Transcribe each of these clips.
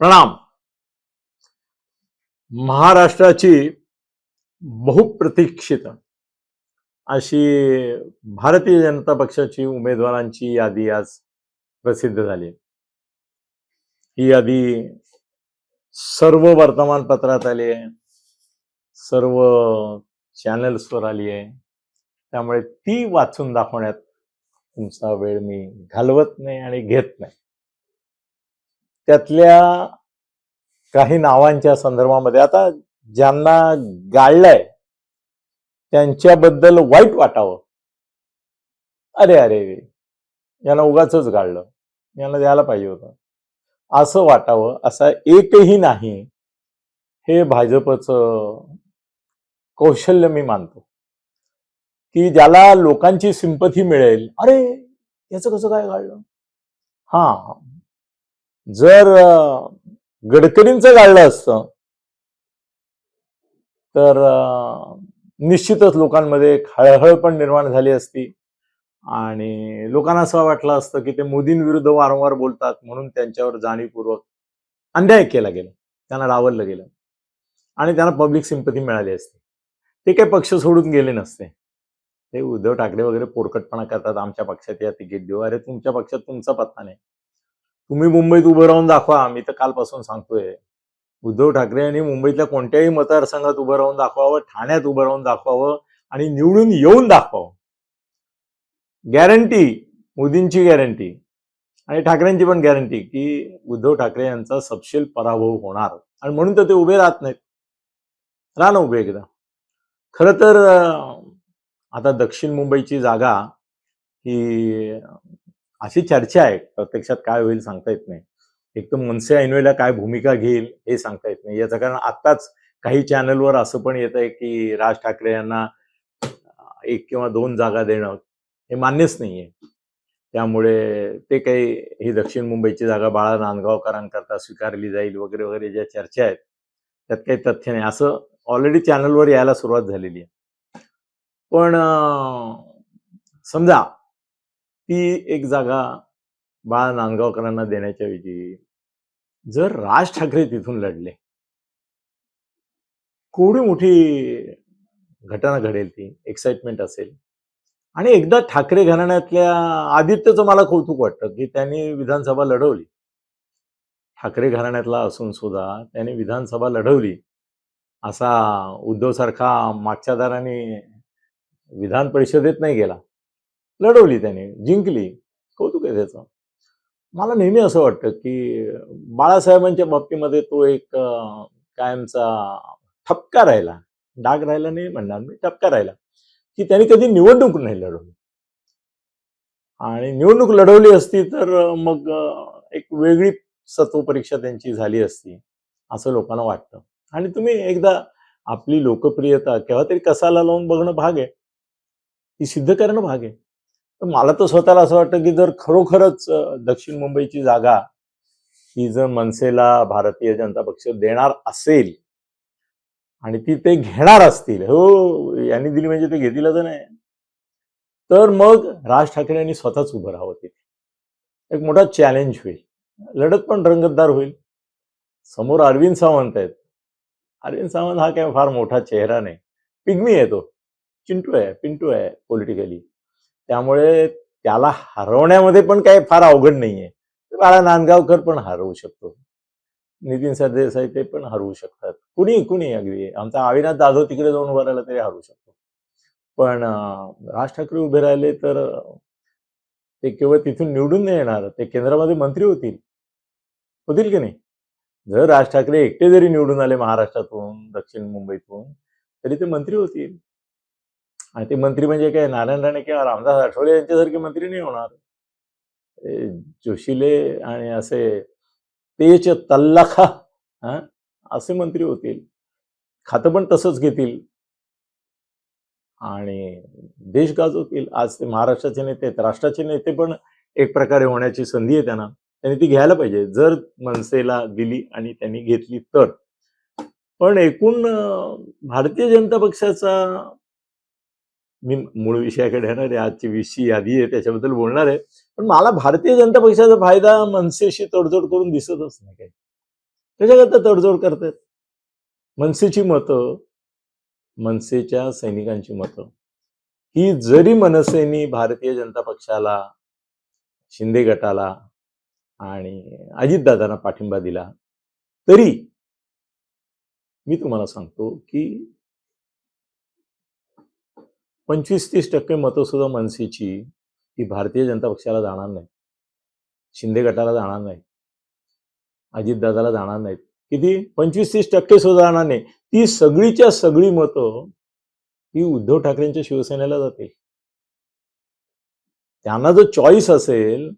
प्रणाम. महाराष्ट्राची बहुप्रतीक्षित अशी भारतीय जनता पक्षाची उमेदवारांची यादी आज प्रसिद्ध झाली. ही यादी सर्व वर्तमानपत्रात आली आहे. सर्व चॅनल्सवर आली आहे. त्यामुळे ती वाचून दाखवण्यात तुमचा वेळ मी घालवत नाही आणि घेत नाही. त्यातल्या काही नावांच्या संदर्भामध्ये आता ज्यांना गाळलंय त्यांच्याबद्दल वाईट वाटावं. अरे अरे रे यांना उगाच गाळलं. यांना द्यायला पाहिजे होतं. असं वाटावं असा एकही नाही हे भाजपचं कौशल्य मी मानतो. की ज्याला लोकांची सिंपथी मिळेल अरे याचं कसं काय गाळलं? हा जर गडकरींचं गाळलं असतं तर निश्चितच लोकांमध्ये एक हळहळ पण निर्माण झाली असती. आणि लोकांना असं वाटलं असतं की ते मोदींविरुद्ध वारंवार बोलतात म्हणून त्यांच्यावर जाणीवपूर्वक अन्याय केला गेला. त्यांना डावललं गेलं. आणि त्यांना पब्लिक सिंपथी मिळाली असते. ते काही पक्ष सोडून गेले नसते. ते उद्धव ठाकरे वगैरे पोरकटपणा करतात आमच्या पक्षात या तिकीट देऊ अरे तुमच्या पक्षात तुमचा पत्ता नाही. तुम्ही मुंबईत उभं राहून दाखवा मी तर कालपासून सांगतोय. उद्धव ठाकरे यांनी मुंबईतल्या कोणत्याही मतदारसंघात उभं राहून दाखवावं ठाण्यात उभं राहून दाखवावं आणि निवडून येऊन दाखवावं. गॅरंटी मोदींची गॅरंटी आणि ठाकरेंची पण गॅरंटी की उद्धव ठाकरे यांचा सपशेल पराभव होणार. आणि म्हणून तर ते उभे राहत नाहीत. राह ना उभे एकदा. खरं तर आता दक्षिण मुंबईची जागा ही अशी चर्चा आहे. प्रत्यक्षात काय होईल सांगता येत नाही. एक तर मनसे ऐनवेला काय भूमिका घेईल हे सांगता येत नाही. याचं कारण आत्ताच काही चॅनलवर असं पण येत आहे की राज ठाकरे यांना एक किंवा दोन जागा देणं हे मान्यच नाहीये. त्यामुळे ते काही ही दक्षिण मुंबईची जागा बाळा नांदगावकरांकरता स्वीकारली जाईल वगैरे वगैरे ज्या चर्चा आहेत त्यात काही तथ्य नाही. असं ऑलरेडी चॅनलवर यायला सुरुवात झालेली आहे. पण समजा ती एक जागा बाळा नांदगावकरांना देण्याच्या ऐवजी जर राज ठाकरे तिथून लढले केवढी मोठी घटना घडेल ती एक्साइटमेंट असेल. आणि एकदा ठाकरे घराण्यातल्या आदित्यचं मला कौतुक वाटतं की त्यांनी विधानसभा लढवली. ठाकरे घराण्यातला असून सुद्धा त्यांनी विधानसभा लढवली. असा उद्धवसारखा मागच्या दाराने विधान परिषदेत नाही गेला. लढवली त्याने जिंकली. कौतुक आहे त्याचं. मला नेहमी असं वाटतं की बाळासाहेबांच्या बाबतीमध्ये तो एक कायमचा ठपका राहिला. डाग राहिला नाही म्हणणार मी ठपका राहिला. की त्यांनी कधी निवडणूक नाही लढवली. आणि निवडणूक लढवली असती तर मग एक वेगळी सत्व परीक्षा त्यांची झाली असती असं लोकांना वाटतं. आणि तुम्ही एकदा आपली लोकप्रियता केव्हा तरी कसाला लावून बघणं भाग आहे. ती सिद्ध करणं भाग आहे. तर मला तर स्वतःला असं वाटतं की जर खरोखरच दक्षिण मुंबईची जागा ही जर मनसेला भारतीय जनता पक्ष देणार असेल आणि ती ते घेणार असतील हो यांनी दिली म्हणजे ते घेतीलच नाही. तर मग राज ठाकरे यांनी स्वतःच उभं राहावं तिथे. एक मोठा चॅलेंज होईल. लढत पण रंगतदार होईल. समोर अरविंद सावंत आहेत. अरविंद सावंत हा काय फार मोठा चेहरा नाही. पिग्मी आहे तो. चिंटू आहे पिंटू आहे पॉलिटिकली त्यामुळे त्याला हरवण्यामध्ये पण काही फार अवघड नाहीये. बाळा नांदगावकर पण हरवू शकतो. नितीन सरदेसाई ते पण हरवू शकतात. कुणी कुणी अगदी. आमचा अविनाश जाधव तिकडे जाऊन उभा राहिला तरी हरवू शकतो. पण राज ठाकरे उभे राहिले तर ते केवळ तिथून निवडून नाही येणार. ते केंद्रामध्ये मंत्री होतील. होतील की नाही? जर राज ठाकरे एकटे जरी निवडून आले महाराष्ट्रातून दक्षिण मुंबईतून तरी ते मंत्री होतील. आणि ते मंत्री म्हणजे काय नारायण राणे किंवा रामदास आठवले यांच्यासारखे मंत्री नाही होणार. जोशीले जोशिले आणि असे तेच तल्लाखा हा असे मंत्री होतील. खातं पण तसंच घेतील. आणि देश गाजवतील. आज ते महाराष्ट्राचे नेते आहेत. राष्ट्राचे नेते पण एक प्रकारे होण्याची संधी आहे त्यांना. त्यांनी ती घ्यायला पाहिजे. जर मनसेला दिली आणि त्यांनी घेतली तर. पण एकूण भारतीय जनता पक्षाचा मी मूळ विषयाकडे येणार आहे आजची विषयी यादी आहे त्याच्याबद्दल बोलणार आहे. पण मला भारतीय जनता पक्षाचा फायदा मनसेशी तडजोड करून दिसतच नाही काही. त्याच्याकरता तडजोड करतात. मनसेची मतं मनसेच्या सैनिकांची मतं. ही जरी मनसेनी भारतीय जनता पक्षाला शिंदे गटाला आणि अजितदादांना पाठिंबा दिला तरी मी तुम्हाला सांगतो की पंचवीस तीस टक्के मतं सुद्धा मनसेची ही भारतीय जनता पक्षाला जाणार नाही शिंदे गटाला जाणार नाही अजितदादाला जाणार नाहीत. किती? पंचवीस तीस टक्के सुद्धा जाणार नाही. ती सगळीच्या सगळी मतं ही उद्धव ठाकरेंच्या शिवसेनेला जातील. त्यांना जो चॉईस असेल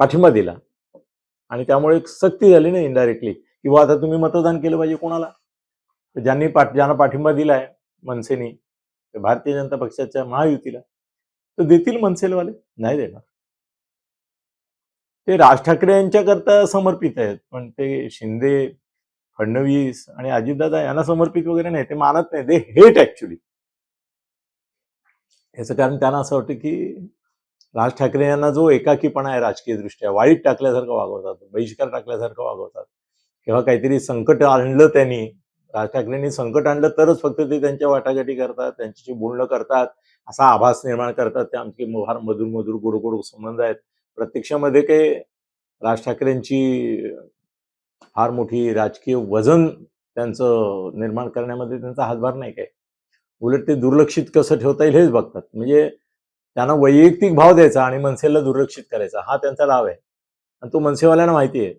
पाठिंबा दिला आणि त्यामुळे एक सक्ती झाली ना इनडायरेक्टली किंवा आता तुम्ही मतदान केलं पाहिजे कोणाला? ज्यांनी पाठ ज्यांना पाठिंबा दिलाय मनसेनी भारतीय जनता पक्षाच्या महायुतीला. तर देतील मनसेलवाले? नाही देणार. ते राज ठाकरे यांच्याकरता समर्पित आहेत. पण ते शिंदे फडणवीस आणि अजितदादा यांना समर्पित वगैरे नाही. ते मानत नाही. ते हेट ऍक्च्युली याचं कारण त्यांना असं वाटतं की राज ठाकरे यांना जो एकाकीपणा आहे राजकीय दृष्ट्या वाईट टाकल्यासारखं वागवतात बहिष्कार टाकल्यासारखं वागवतात किंवा काहीतरी संकट आणलं त्यांनी राज ठाकरेंनी संकट आणलं तरच फक्त ते त्यांच्या वाटाघाटी करतात त्यांच्याशी बोलणं करतात असा आभास निर्माण करतात. ते आमचे फार मधुर मधुर गोड गोड संबंध आहेत. प्रत्यक्षामध्ये काही राज ठाकरेंची फार मोठी राजकीय वजन त्यांचं निर्माण करण्यामध्ये त्यांचा हातभार नाही काय उलट ते दुर्लक्षित कसं ठेवता येईल हेच बघतात. म्हणजे त्यांना वैयक्तिक भाव द्यायचा आणि मनसेला दुर्लक्षित करायचा. हा त्यांचा डाव आहे. आणि तो मनसेवाल्यांना माहिती आहे.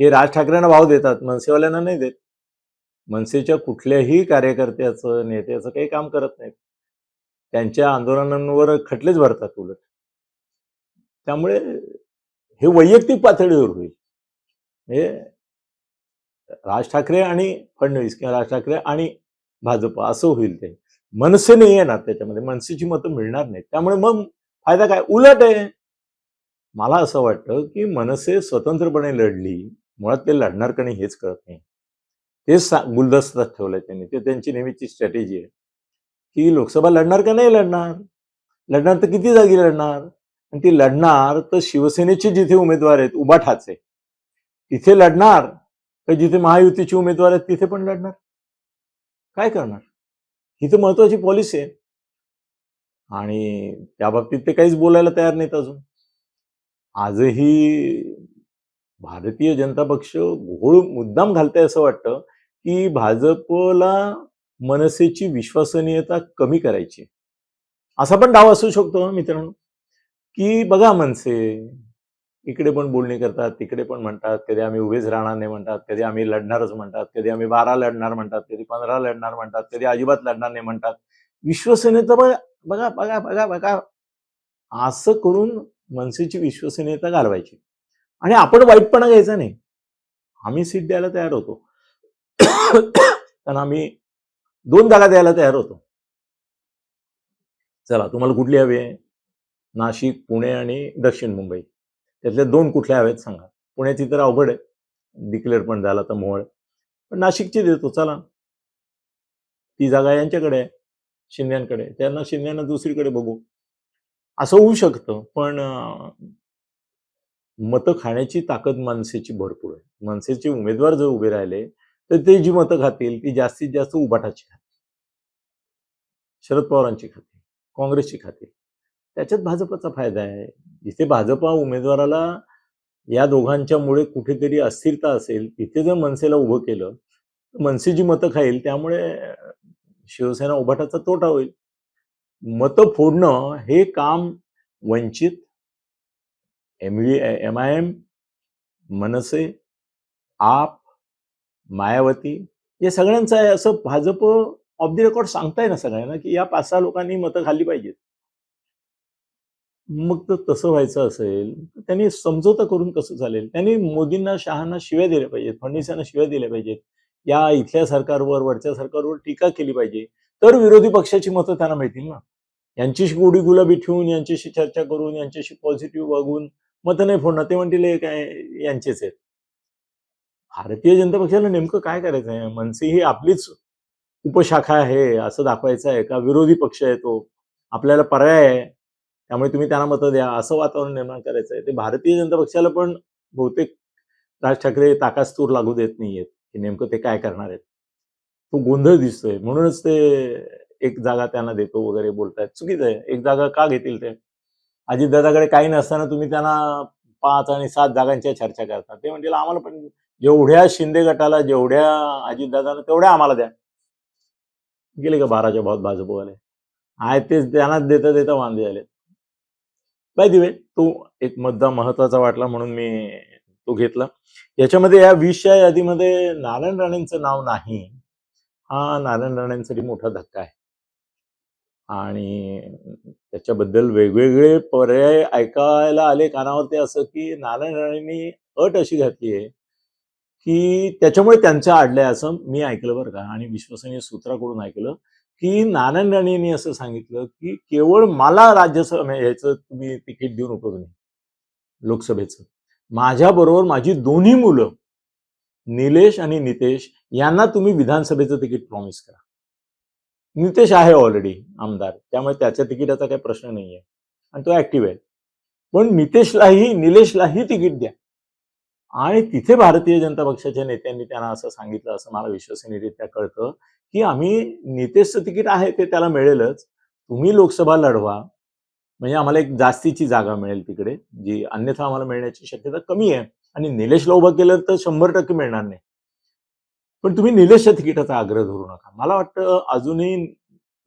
हे राज ठाकरेंना भाव देतात मनसेवाल्यांना नाही देत. मनसेच्या कुठल्याही कार्यकर्त्याचं नेत्याचं काही काम करत नाहीत. त्यांच्या आंदोलनांवर खटलेच भरतात उलट. त्यामुळे हे वैयक्तिक पातळीवर होईल. हे राज ठाकरे आणि फडणवीस किंवा राज ठाकरे आणि भाजप असं होईल ते. मनसे नाही येणार त्याच्यामध्ये. मनसेची मतं मिळणार नाहीत. त्यामुळे मग फायदा काय? उलट आहे. मला असं वाटतं की मनसे स्वतंत्रपणे लढली मुळात ते लढणार का नाही हेच कळत नाही. हे सा- गुलदस्तात ठेवलंय त्यांनी. ते त्यांची नेहमीची स्ट्रॅटेजी आहे. की लोकसभा लढणार का नाही लढणार? लढणार तर किती जागी लढणार? आणि ती लढणार तर शिवसेनेचे जिथे उमेदवार आहेत उबाठाचे तिथे लढणार तर जिथे महायुतीचे उमेदवार आहेत तिथे पण लढणार. काय करणार? ही तर महत्वाची पॉलिसी आहे. आणि त्या बाबतीत ते काहीच बोलायला तयार नाहीत अजून. आजही भारतीय जनता पक्ष घोळ मुद्दाम घालतंय असं वाटतं. की भाजपला मनसेची विश्वसनीयता कमी करायची. असा पण डाव असू शकतो मित्रांनो. की बघा मनसे इकडे पण बोलणी करतात तिकडे पण म्हणतात कधी आम्ही उभेच राहणार नाही म्हणतात कधी आम्ही लढणारच म्हणतात कधी आम्ही बारा लढणार म्हणतात कधी पंधरा लढणार म्हणतात कधी अजिबात लढणार नाही म्हणतात. विश्वसनीयता बघा बघा बघा बघा बघा. असं करून मनसेची विश्वसनीयता घालवायची. आणि आपण वाईटपणा घ्यायचा नाही. आम्ही सीट द्यायला तयार होतो. कारण आम्ही दोन जागा द्यायला तयार होतो. चला तुम्हाला कुठली हवी आहे? नाशिक पुणे आणि दक्षिण मुंबई. त्यातल्या दोन कुठल्या हव्यात सांगा. पुण्याची तर अवघड आहे. डिक्लेअर पण झाला तर मोहळ. पण नाशिकची देतो चला. ती जागा यांच्याकडे आहे शिंद्यांकडे त्यांना शिंद्यांना दुसरीकडे बघू. असं होऊ शकतं पण मतं खाण्याची ताकद मनसेची भरपूर आहे. मनसेचे उमेदवार जर उभे राहिले तर ते जी मतं खातील ती जास्तीत जास्त उभाटाची खातील. शरद पवारांची खातील काँग्रेसची खातील. त्याच्यात भाजपचा फायदा आहे. जिथे भाजपा उमेदवाराला या दोघांच्यामुळे कुठेतरी अस्थिरता असेल तिथे जर मनसेला उभं केलं तर मनसे जी मतं खाईल त्यामुळे शिवसेना उभाटाचा तोटा होईल. मतं फोडणं हे काम Vanchit M V M I M Manase AAP Mayawati या सगळ्यांचं आहे. असं भाजप ऑफ द रेकॉर्ड सांगताय ना सगळ्यांना की या पाच सहा लोकांनी मतं खाल्ली पाहिजेत. मग तर तसं व्हायचं असेल तर त्यांनी समझोता करून कसं चालेल? त्यांनी मोदींना शहांना शिव्या दिल्या पाहिजेत फडणवीसांना शिव्या दिल्या पाहिजेत. या इथल्या सरकारवर वरच्या सरकारवर टीका केली पाहिजे. तर विरोधी पक्षाची मतं त्यांना मिळतील ना? यांच्याशी गोडी गुलाबी ठेवून यांच्याशी चर्चा करून यांच्याशी पॉझिटिव्ह वागून मतं नाही फोडणार. ते म्हणतील काय यांचेच आहेत. भारतीय जनता पक्षाला नेमकं काय करायचं आहे मनसे ही आपलीच उपशाखा आहे असं दाखवायचं आहे का? विरोधी पक्ष आहे तो. आपल्याला पर्याय आहे. त्यामुळे तुम्ही त्यांना मतं द्या. असं वातावरण निर्माण करायचं आहे ते भारतीय जनता पक्षाला पण बहुतेक राज ठाकरे ताकास्तूर लागू देत नाहीयेत. की नेमकं ते काय करणार आहेत? तो गोंधळ दिसतोय. म्हणूनच ते एक जागा त्यांना देतो वगैरे बोलतायत. चुकीचं आहे. एक जागा का घेतील ते? अजितदादाकडे काही नसताना तुम्ही त्यांना पाच आणि सात जागांच्या चर्चा करता. ते म्हणजे आम्हाला पण जेवढ्या शिंदे गटाला जेवढ्या अजितदादाला तेवढ्या आम्हाला द्या. गेले का बाराच्या भावात भाजपवाले? आहे तेच त्यांनाच देता देता वांदे झाले बाय दिवे तो एक मुद्दा महत्त्वाचा वाटला म्हणून मी तो घेतला. याच्यामध्ये या वीसच्या यादीमध्ये नारायण राणेंचं नाव नाही. हा नारायण राणेंसाठी मोठा धक्का आहे. आणि त्याच्याबद्दल वेगवेगळे पर्याय ऐकायला आले कानावरती असं की नारायण राणेंनी अट अशी घातली आहे की त्याच्यामुळे त्यांच्या आडलंय असं मी ऐकलं बरं का. आणि विश्वसनीय सूत्राकडून ऐकलं की नारायण राणेंनी असं सांगितलं की केवळ मला राज्यसभा म्हणजे याचं तुम्ही तिकीट देऊन उपयोग नाही. लोकसभेचं. माझ्याबरोबर माझी दोन्ही मुलं निलेश आणि नितेश यांना तुम्ही विधानसभेचं तिकीट प्रॉमिस करा. नितेश आहे ऑलरेडी आमदार. त्यामुळे त्याच्या तिकिटाचा काही प्रश्न नाही आहे आणि तो ऍक्टिव्ह आहे. पण नितेशलाही निलेशलाही तिकीट द्या. आणि तिथे भारतीय जनता पक्षाच्या नेत्यांनी त्यांना असं सांगितलं असं मला विश्वसनीयरित्या कळतं की आम्ही नितेशचं तिकीट आहे ते त्याला मिळेलच. तुम्ही लोकसभा लढवा. म्हणजे आम्हाला एक जास्तीची जागा मिळेल तिकडे जी अन्यथा आम्हाला मिळण्याची शक्यता कमी आहे. आणि निलेशला उभं केलं तर शंभर टक्के मिळणार नाही. पण तुम्ही निलेशच्या तिकिटाचा आग्रह धरू नका. मला वाटतं अजूनही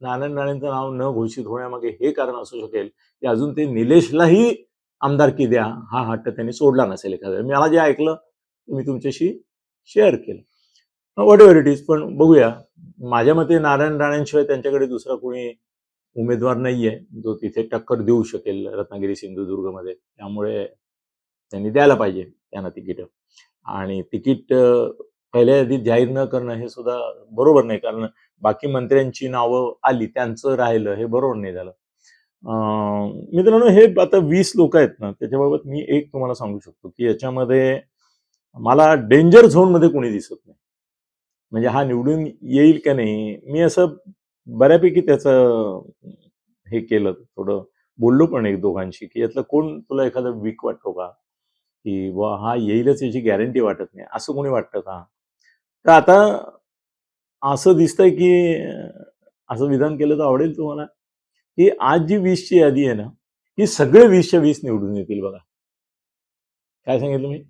नारायण राणेंचं नाव न घोषित होण्यामागे हे कारण असू शकेल की अजून ते निलेशलाही आमदारकी द्या हा हट्ट त्यांनी सोडला नसेल एखाद्या मला जे ऐकलं मी तुमच्याशी शेअर केलं. वॉट एव्हर इट इज पण बघूया. माझ्या मते नारायण राणेंशिवाय त्यांच्याकडे दुसरा कोणी उमेदवार नाहीये. जो तिथे टक्कर देऊ शकेल रत्नागिरी सिंधुदुर्गमध्ये. त्यामुळे त्यांनी द्यायला पाहिजे त्यांना तिकीट. आणि तिकीट पहिल्या यादीत जाहीर न करणं हे सुद्धा बरोबर नाही. कारण बाकी मंत्र्यांची नावं आली त्यांचं राहिलं हे बरोबर नाही झालं. मित्रांनो हे आता वीस लोक आहेत ना त्याच्याबाबत मी एक तुम्हाला सांगू शकतो की याच्यामध्ये मला डेंजर झोनमध्ये कोणी दिसत नाही. म्हणजे हा निवडून येईल का नाही मी असं बऱ्यापैकी त्याचं हे केलं थोडं बोललो पण एक दोघांशी की यातलं कोण तुला एखादा वीक वाटतो का? की वा हा येईलच याची गॅरंटी वाटत नाही असं कोणी वाटतं का? तर आता असं दिसतंय की असं विधान केलं तर आवडेल तुम्हाला? की आज जी वीसची यादी आहे ना ही सगळे वीसच्या वीस निवडून येतील बघा. काय सांगितलं मी?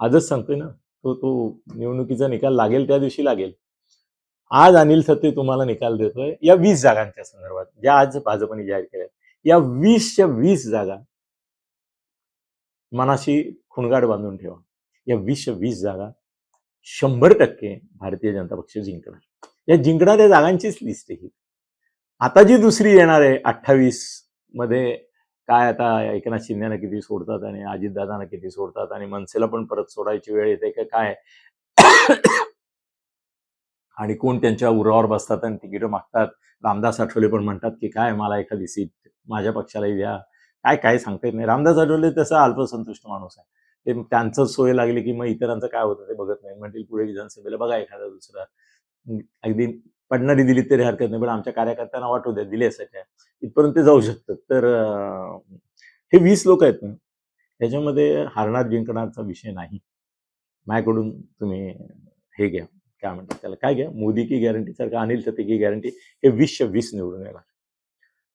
आजच सांगतोय ना तो तो निवडणुकीचा निकाल लागेल त्या दिवशी लागेल. आज अनिल सत्ते तुम्हाला निकाल देतोय या वीस जागांच्या संदर्भात ज्या आज भाजपने जाहीर केल्या. या वीसच्या वीस जागा मनाशी खुणगाड बांधून ठेवा. या वीसच्या वीस जागा शंभर टक्के भारतीय जनता पक्ष जिंकणार. या जिंकणाऱ्या जागांचीच लिस्ट आहे ही. आता जी दुसरी येणार आहे अठ्ठावीसमध्ये काय आता एकनाथ शिंदेना किती सोडतात आणि अजितदादांना किती सोडतात आणि मनसेला पण परत सोडायची वेळ येते का काय? आणि कोण त्यांच्या उरावर बसतात आणि तिकीटं मागतात? रामदास आठवले पण म्हणतात की काय मला एखादी सीट माझ्या पक्षालाही द्या. काय काय सांगता येत नाही. रामदास आठवले तसा अल्पसंतुष्ट माणूस आहे. ते त्यांचं सोय लागली की मग इतरांचं काय होतं ते बघत नाही. म्हणतील पुढे विधानसभेला बघा एखादा दुसरा. अगदी पडणारी दिली तरी हरकत नाही पण आमच्या कार्यकर्त्यांना वाटू द्या दिले सगळ्या इथपर्यंत ते जाऊ शकतात. तर हे वीस लोक आहेत ना त्याच्यामध्ये हारणार जिंकणारचा विषय नाही. माझ्याकडून तुम्ही हे घ्या काय म्हणतात त्याला काय घ्या? मोदी की गॅरंटी सारखं अनिल तर की गॅरंटी हे वीसच्या वीस निवडून येणार.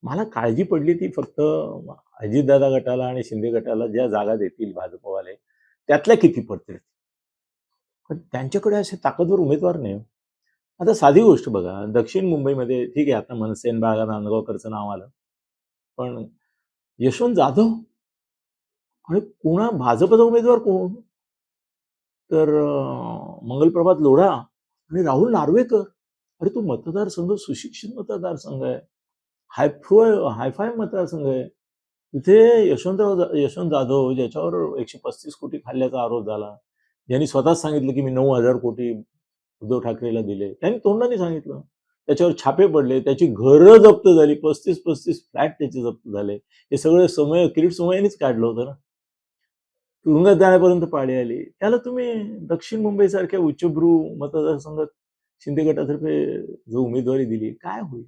मला काळजी पडली ती फक्त अजितदादा गटाला आणि शिंदे गटाला ज्या जागा देतील भाजपवाले त्यातल्या किती पडतील? पण त्यांच्याकडे असे ताकदवर उमेदवार नाही हो. आता साधी गोष्ट बघा. दक्षिण मुंबईमध्ये ठीक आहे आता मनसेन बाळा नांदगावकरचं नाव आलं. पण यशवंत जाधव? आणि कोणा भाजपचा उमेदवार कोण? तर मंगलप्रभात लोढा आणि राहुल नार्वेकर. अरे तो मतदारसंघ सुशिक्षित मतदारसंघ आहे. हायफ्रोय हायफाय मतदारसंघ आहे. तिथे यशवंतराव यशवंत जाधव ज्याच्यावर एकशे पस्तीस कोटी खाल्ल्याचा आरोप झाला. ज्यांनी स्वतःच सांगितलं की मी नऊ हजार कोटी उद्धव ठाकरेला दिले. त्यांनी तोंडाने सांगितलं. त्याच्यावर छापे पडले. त्याची घरं जप्त झाली. पस्तीस पस्तीस फ्लॅट त्याचे जप्त झाले. हे सगळं समय किरीट समयांनीच काढलं होतं ना. तुरुंगात जाण्यापर्यंत पाळी आली. त्याला तुम्ही दक्षिण मुंबईसारख्या उच्चभ्रू मतदारसंघात शिंदे गटातर्फे जो उमेदवारी दिली काय होईल?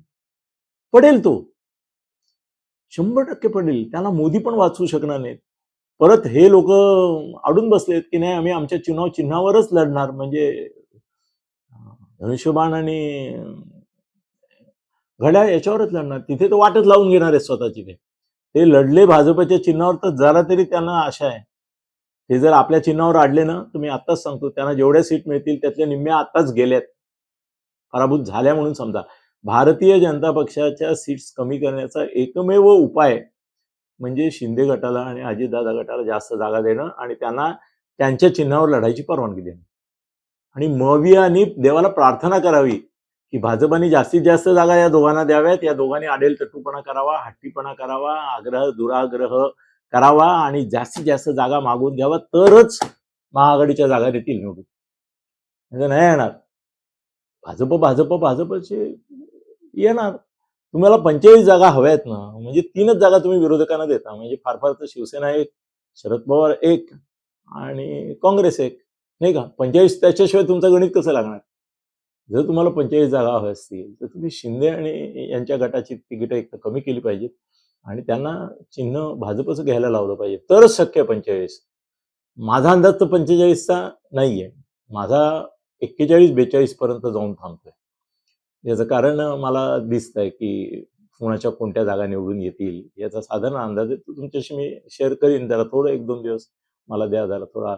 पडेल तो. शंभर टक्के पडेल. त्याला मोदी पण वाचवू शकणार नाहीत. परत हे लोक आडून बसलेत की नाही आम्ही आमच्या चुनाव चिन्हावरच लढणार. म्हणजे धनुष्यबाण आणि घड्याळ याच्यावरच लढणार. तिथे तर वाटच लावून घेणार आहे स्वतःची ते. ते लढले भाजपच्या चिन्हावर तर जरा तरी त्यांना आशा आहे. ते जर आपल्या चिन्हावर आडले ना मी आत्ताच सांगतो त्यांना जेवढ्या सीट मिळतील त्यातल्या निम्म्या आत्ताच गेल्यात. पराभूत झाल्या म्हणून समजा. भारतीय जनता पक्षाच्या सीट्स कमी करण्याचा एकमेव उपाय म्हणजे शिंदे गटाला आणि अजितदादा गटाला जास्त जागा देणं आणि त्यांना त्यांच्या चिन्हावर लढायची परवानगी देणं. आणि मवियानी देवाला प्रार्थना करावी की भाजपाने जास्तीत जास्त जागा या दोघांना द्याव्यात. या दोघांनी आडेल तटूपणा करावा हट्टीपणा करावा आग्रह दुराग्रह करावा आणि जास्तीत जास्त जागा मागून घ्यावा. तरच महाआघाडीच्या जागा देतील निवडून. म्हणजे नाही येणार. भाजप भाजप भाजपचे येणार. तुम्हाला पंचेचाळीस जागा हव्यात ना म्हणजे तीनच जागा तुम्ही विरोधकांना देता. म्हणजे फार फार तर शिवसेना एक शरद पवार एक आणि काँग्रेस एक. नाही का? पंचेचाळीस त्याच्याशिवाय तुमचं गणित कसं लागणार? जर तुम्हाला पंचेचाळीस जागा हव्या असतील तर तुम्ही शिंदे आणि यांच्या गटाची तिकीटं एक तर कमी केली पाहिजेत आणि त्यांना चिन्ह भाजपचं घ्यायला लावलं पाहिजे. तरच शक्य पंचेचाळीस. माझा अंदाज तर पंचेचाळीसचा नाही आहे माझा एक्केचाळीस बेचाळीस पर्यंत जाऊन थांबतोय. याचं कारण मला दिसत आहे की कोणाच्या कोणत्या जागा निवडून येतील याचा साधारण अंदाज आहे. तो तुमच्याशी मी शेअर करीन. जरा थोडं एक दोन दिवस मला द्या जरा थोडा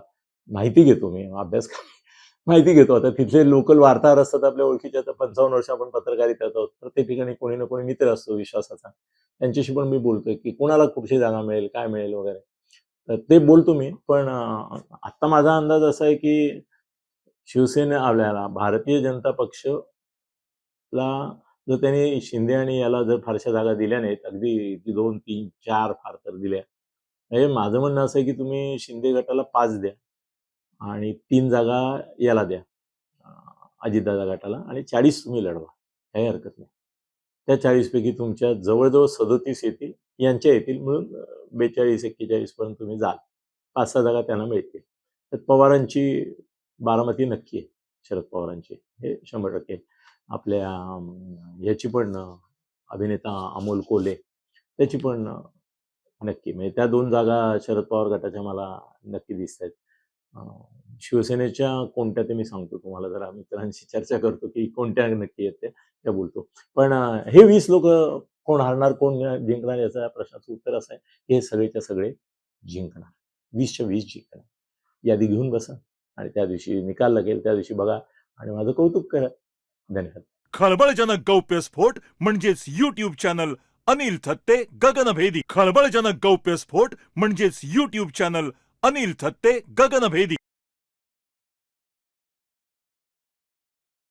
माहिती घेतो मी अभ्यास माहिती घेतो. आता तिथले लोकल वार्ताहर असतात आपल्या ओळखीचे आता पंचावन्न वर्ष आपण पत्रकारितेत आहोत प्रत्येक ठिकाणी कोणी ना कोणी मित्र असतो विश्वासाचा. त्यांच्याशी पण मी बोलतोय की कोणाला कुठची जागा मिळेल काय मिळेल वगैरे. तर ते बोलतो मी पण आता माझा अंदाज असा आहे की शिवसेना आपल्याला भारतीय जनता पक्ष ला जर त्यांनी शिंदे आणि याला जर फारशा जागा दिल्या नाहीत अगदी दोन तीन चार फार तर दिल्या. म्हणजे माझं म्हणणं असं आहे की तुम्ही शिंदे गटाला पाच द्या. आणि तीन जागा याला द्या. अजितदादा गटाला आणि चाळीस तुम्ही लढवा. काही हरकत नाही. त्या चाळीसपैकी तुमच्या जवळजवळ सदोतीस येतील यांच्या येतील म्हणून बेचाळीस एक्केचाळीसपर्यंत तुम्ही जाल. पाच सहा जागा त्यांना मिळतील. तर पवारांची बारामती नक्की आहे शरद पवारांची. हे शंभर टक्के आपल्या ह्याची पण अभिनेता अमोल कोले त्याची पण नक्की. म्हणजे त्या दोन जागा शरद पवार गटाच्या मला नक्की दिसत आहेत शिवसेनेच्या कोणत्या ते मी सांगतो तुम्हाला जरा मित्रांशी चर्चा करतो की कोणत्या नक्की येते त्या बोलतो. पण हे वीस लोक कोण हारणार कोण जिंकणार याचा प्रश्नाचं उत्तर असं आहे की हे सगळेच्या सगळे जिंकणार. वीसच्या वीस जिंकणार. यादी घेऊन बसा आणि त्या दिवशी निकाल लागेल त्या दिवशी बघा आणि माझं कौतुक करा. धन्यवाद. खळबळजनक गौप्यस्फोट म्हणजेच युट्यूब चॅनल अनिल थत्ते गगनभेदी. खळबळजनक गौप्यस्फोट म्हणजेच युट्यूब चॅनल अनिल थत्ते गगनभेदी।